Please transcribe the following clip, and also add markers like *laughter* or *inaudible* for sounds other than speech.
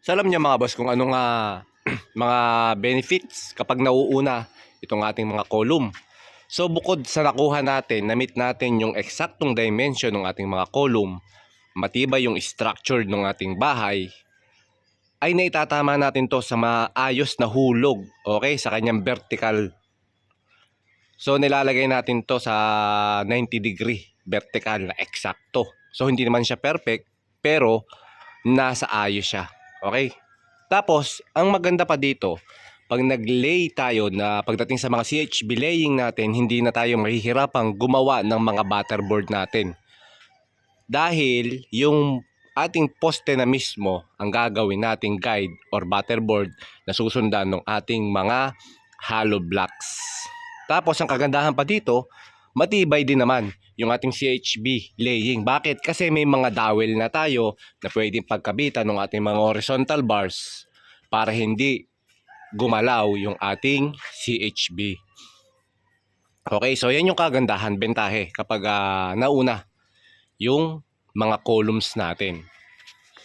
So alam niyo mga boss kung ano nga *clears throat* mga benefits kapag nauuna itong ating mga column. So bukod sa nakuha natin, na-meet natin yung eksaktong dimension ng ating mga column, matibay yung structure ng ating bahay, ay naitatama natin to sa maayos na hulog, okay, sa kanyang vertical. So nilalagay natin to sa 90 degree vertical na eksakto. So hindi naman siya perfect, pero nasa ayos siya. Okay? Tapos, ang maganda pa dito, pag nag-lay tayo na pagdating sa mga CHB laying natin, hindi na tayo mahihirapang gumawa ng mga butterboard natin. Dahil yung ating poste na mismo ang gagawin nating guide or butterboard na susundan ng ating mga hollow blocks. Tapos ang kagandahan pa dito, matibay din naman yung ating CHB laying. Bakit? Kasi may mga dowel na tayo na pwedeng pagkabitan ng ating mga horizontal bars para hindi gumalaw yung ating CHB. Okay, so yan yung kagandahan, bentahe kapag ah, nauna yung mga columns natin.